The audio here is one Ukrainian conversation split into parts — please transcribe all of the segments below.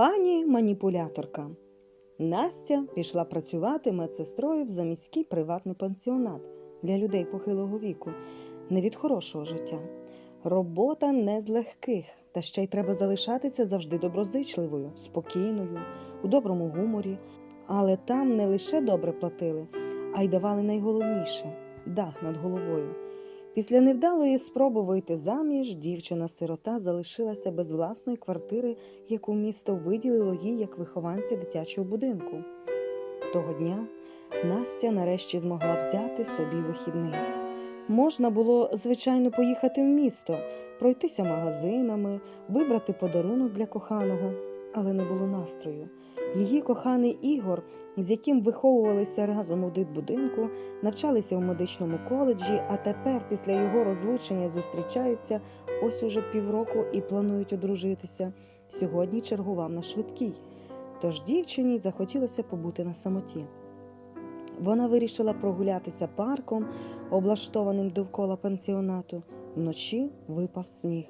Пані маніпуляторка. Настя пішла працювати медсестрою в заміський приватний пансіонат для людей похилого віку, не від хорошого життя. Робота не з легких, та ще й треба залишатися завжди доброзичливою, спокійною, у доброму гуморі. Але там не лише добре платили, а й давали найголовніше дах над головою. Після невдалої спроби вийти заміж, дівчина-сирота залишилася без власної квартири, яку місто виділило їй як вихованці дитячого будинку. Того дня Настя нарешті змогла взяти собі вихідний. Можна було, звичайно, поїхати в місто, пройтися магазинами, вибрати подарунок для коханого, але не було настрою. Її коханий Ігор, з яким виховувалися разом у дитбудинку, навчалися у медичному коледжі, а тепер, після його розлучення, зустрічаються ось уже півроку і планують одружитися. Сьогодні чергував на швидкій. Тож дівчині захотілося побути на самоті. Вона вирішила прогулятися парком, облаштованим довкола пансіонату. Вночі випав сніг,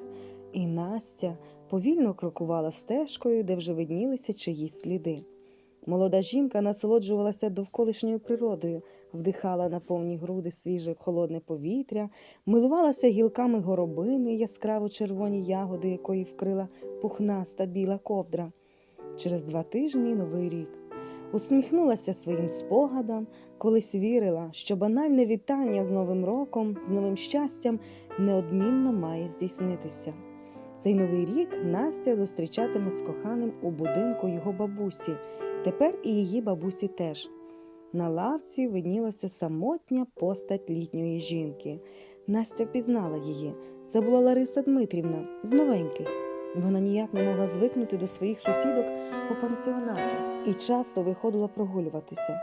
і Настя повільно крокувала стежкою, де вже виднілися чиїсь сліди. Молода жінка насолоджувалася довколишньою природою, вдихала на повні груди свіже холодне повітря, милувалася гілками горобини, яскраво червоні ягоди, якої вкрила пухнаста біла ковдра. Через два тижні новий рік. Усміхнулася своїм спогадам, колись вірила, що банальне вітання з Новим роком, з новим щастям неодмінно має здійснитися. Цей новий рік Настя зустрічатиме з коханим у будинку його бабусі, тепер і її бабусі теж. На лавці виднілася самотня постать літньої жінки. Настя впізнала її. Це була Лариса Дмитрівна з новеньких. Вона ніяк не могла звикнути до своїх сусідок по пансіонату і часто виходила прогулюватися.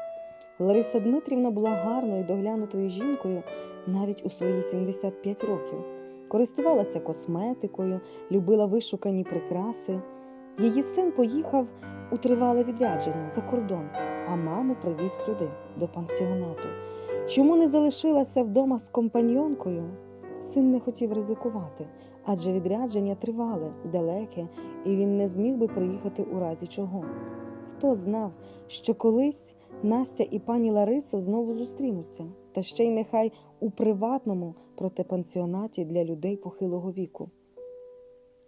Лариса Дмитрівна була гарною доглянутою жінкою навіть у свої 75 років. Користувалася косметикою, любила вишукані прикраси. Її син поїхав у тривале відрядження за кордон, а маму привіз сюди, до пансіонату. Чому не залишилася вдома з компаньонкою? Син не хотів ризикувати, адже відрядження тривале, далеке, і він не зміг би приїхати у разі чого. Хто знав, що колись Настя і пані Лариса знову зустрінуться, та ще й нехай у приватному протипансіонаті для людей похилого віку.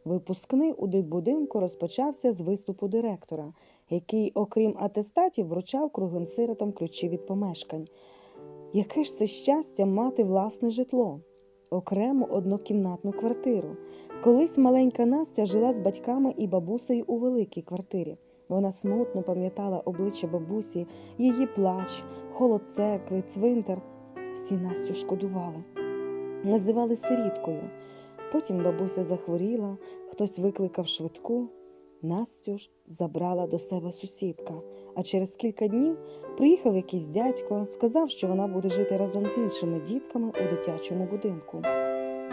Випускний у дитбудинку розпочався з виступу директора, який, окрім атестатів, вручав круглим сиротам ключі від помешкань. Яке ж це щастя мати власне житло, окрему однокімнатну квартиру. Колись маленька Настя жила з батьками і бабусею у великій квартирі. Вона смутно пам'ятала обличчя бабусі, її плач, холод церкви, цвинтар. Всі Настю шкодували, називали сиріткою. Потім бабуся захворіла, хтось викликав швидку. Настю ж забрала до себе сусідка, а через кілька днів приїхав якийсь дядько, сказав, що вона буде жити разом з іншими дітками у дитячому будинку.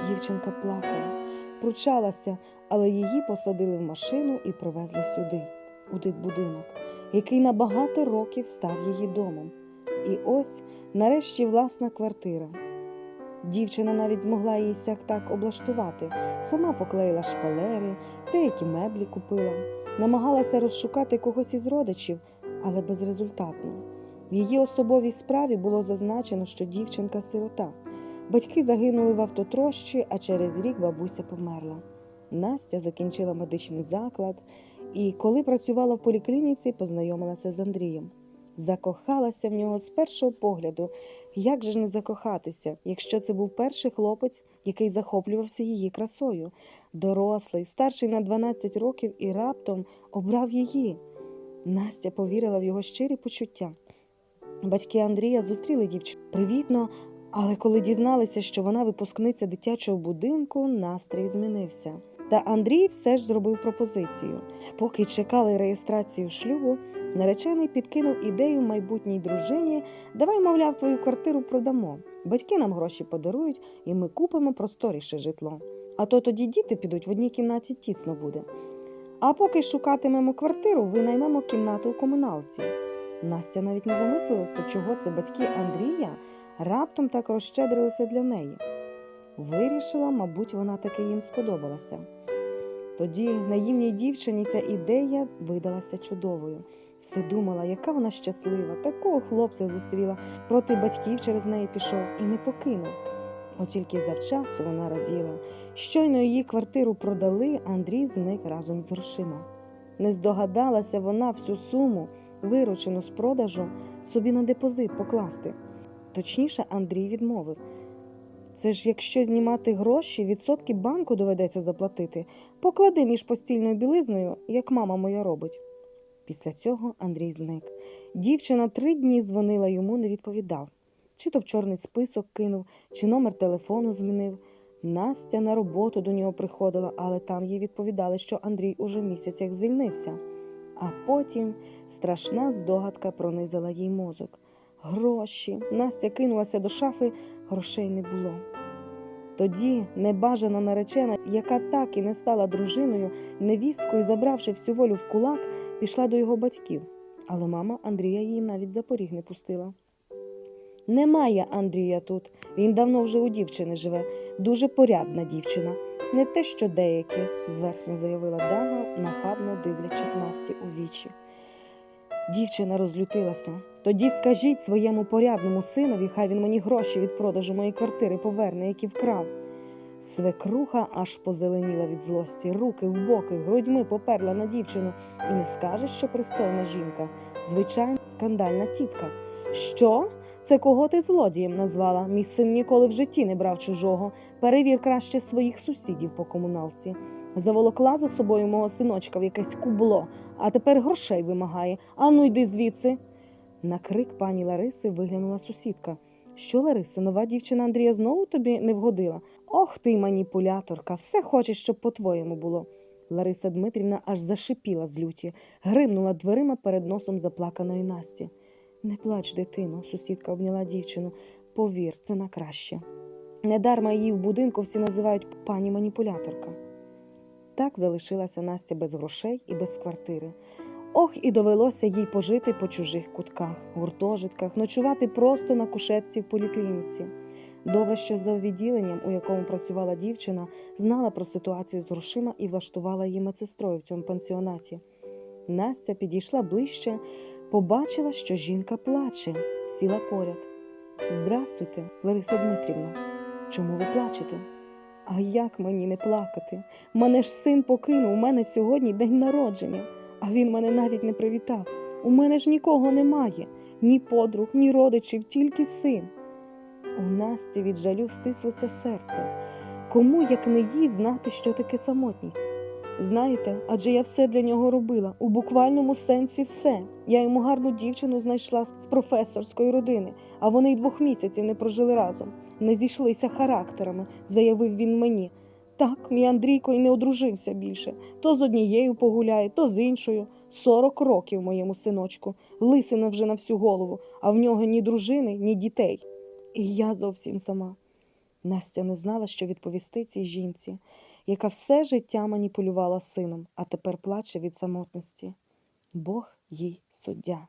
Дівчинка плакала, пручалася, але її посадили в машину і привезли сюди, у дитбудинок, який на багато років став її домом. І ось нарешті власна квартира. Дівчина навіть змогла її сяк так облаштувати, сама поклеїла шпалери, деякі меблі купила, намагалася розшукати когось із родичів, але безрезультатно. В її особовій справі було зазначено, що дівчинка сирота. Батьки загинули в автотрощі, а через рік бабуся померла. Настя закінчила медичний заклад і, коли працювала в поліклініці, познайомилася з Андрієм. Закохалася в нього з першого погляду. Як же ж не закохатися, якщо це був перший хлопець, який захоплювався її красою, дорослий, старший на 12 років і раптом обрав її. Настя повірила в його щирі почуття. Батьки Андрія зустріли дівчину привітно, але коли дізналися, що вона випускниця дитячого будинку, настрій змінився. Та Андрій все ж зробив пропозицію. Поки чекали реєстрацію шлюбу, наречений підкинув ідею майбутній дружині давай, мовляв, твою квартиру продамо. Батьки нам гроші подарують, і ми купимо просторіше житло. А то тоді діти підуть в одній кімнаті тісно буде. А поки шукатимемо квартиру, винаймемо кімнату у комуналці. Настя навіть не замислилася, чого це батьки Андрія раптом так розщедрилися для неї. Вирішила, мабуть, вона таки їм сподобалася. Тоді наївній дівчині ця ідея видалася чудовою. Все думала, яка вона щаслива, такого хлопця зустріла, проти батьків через неї пішов і не покинув. От тільки завчасу вона раділа. Щойно її квартиру продали, Андрій зник разом з грошима. Не здогадалася вона всю суму, виручену з продажу, собі на депозит покласти. Точніше, Андрій відмовив. Це ж якщо знімати гроші, відсотки банку доведеться заплатити. Поклади між постільною білизною, як мама моя робить. Після цього Андрій зник. Дівчина три дні дзвонила йому, не відповідав. Чи то в чорний список кинув, чи номер телефону змінив. Настя на роботу до нього приходила, але там їй відповідали, що Андрій уже місяць як звільнився. А потім страшна здогадка пронизила їй мозок. Гроші. Настя кинулася до шафи, грошей не було. Тоді небажана наречена, яка так і не стала дружиною, невісткою, забравши всю волю в кулак, пішла до його батьків. Але мама Андрія її навіть за поріг не пустила. Немає Андрія тут. Він давно вже у дівчини живе. Дуже порядна дівчина. Не те, що деякі, зверхньо заявила дама, нахабно дивлячись Насті у вічі. Дівчина розлютилася. Тоді скажіть своєму порядному синові, хай він мені гроші від продажу моєї квартири поверне, які вкрав. Свекруха аж позеленіла від злості, руки в боки, грудьми поперла на дівчину. І не скажеш, що пристойна жінка, звичайна скандальна тітка. Що? Це кого ти злодієм назвала? Мій син ніколи в житті не брав чужого. Перевір краще своїх сусідів по комуналці. Заволокла за собою мого синочка в якесь кубло, а тепер грошей вимагає. Ану, йди звідси. На крик пані Лариси виглянула сусідка. Що, Ларисо, нова дівчина Андрія знову тобі не вгодила? Ох ти, маніпуляторка, все хочеш, щоб по-твоєму було. Лариса Дмитрівна аж зашипіла з люті, гримнула дверима перед носом заплаканої Насті. Не плач, дитино, сусідка обняла дівчину. Повір, це на краще. Недарма її в будинку всі називають пані маніпуляторка. Так залишилася Настя без грошей і без квартири. Ох, і довелося їй пожити по чужих кутках, гуртожитках, ночувати просто на кушетці в поліклініці. Добре, що за відділенням, у якому працювала дівчина, знала про ситуацію з грошима і влаштувала її медсестрою в цьому пансіонаті. Настя підійшла ближче, побачила, що жінка плаче, сіла поряд. Здрастуйте, Лариса Дмитрівна. Чому ви плачете? А як мені не плакати? Мене ж син покинув, у мене сьогодні день народження, а він мене навіть не привітав. У мене ж нікого немає, ні подруг, ні родичів, тільки син. У Насті від жалю стислося серце. Кому, як не їй, знати, що таке самотність? Знаєте, адже я все для нього робила, у буквальному сенсі все. Я йому гарну дівчину знайшла з професорської родини, а вони й двох місяців не прожили разом. Не зійшлися характерами, заявив він мені. Так, мій Андрійко й не одружився більше. То з однією погуляє, то з іншою. Сорок років моєму синочку, лисина вже на всю голову, а в нього ні дружини, ні дітей. І я зовсім сама. Настя не знала, що відповісти цій жінці, яка все життя маніпулювала сином, а тепер плаче від самотності. Бог їй суддя.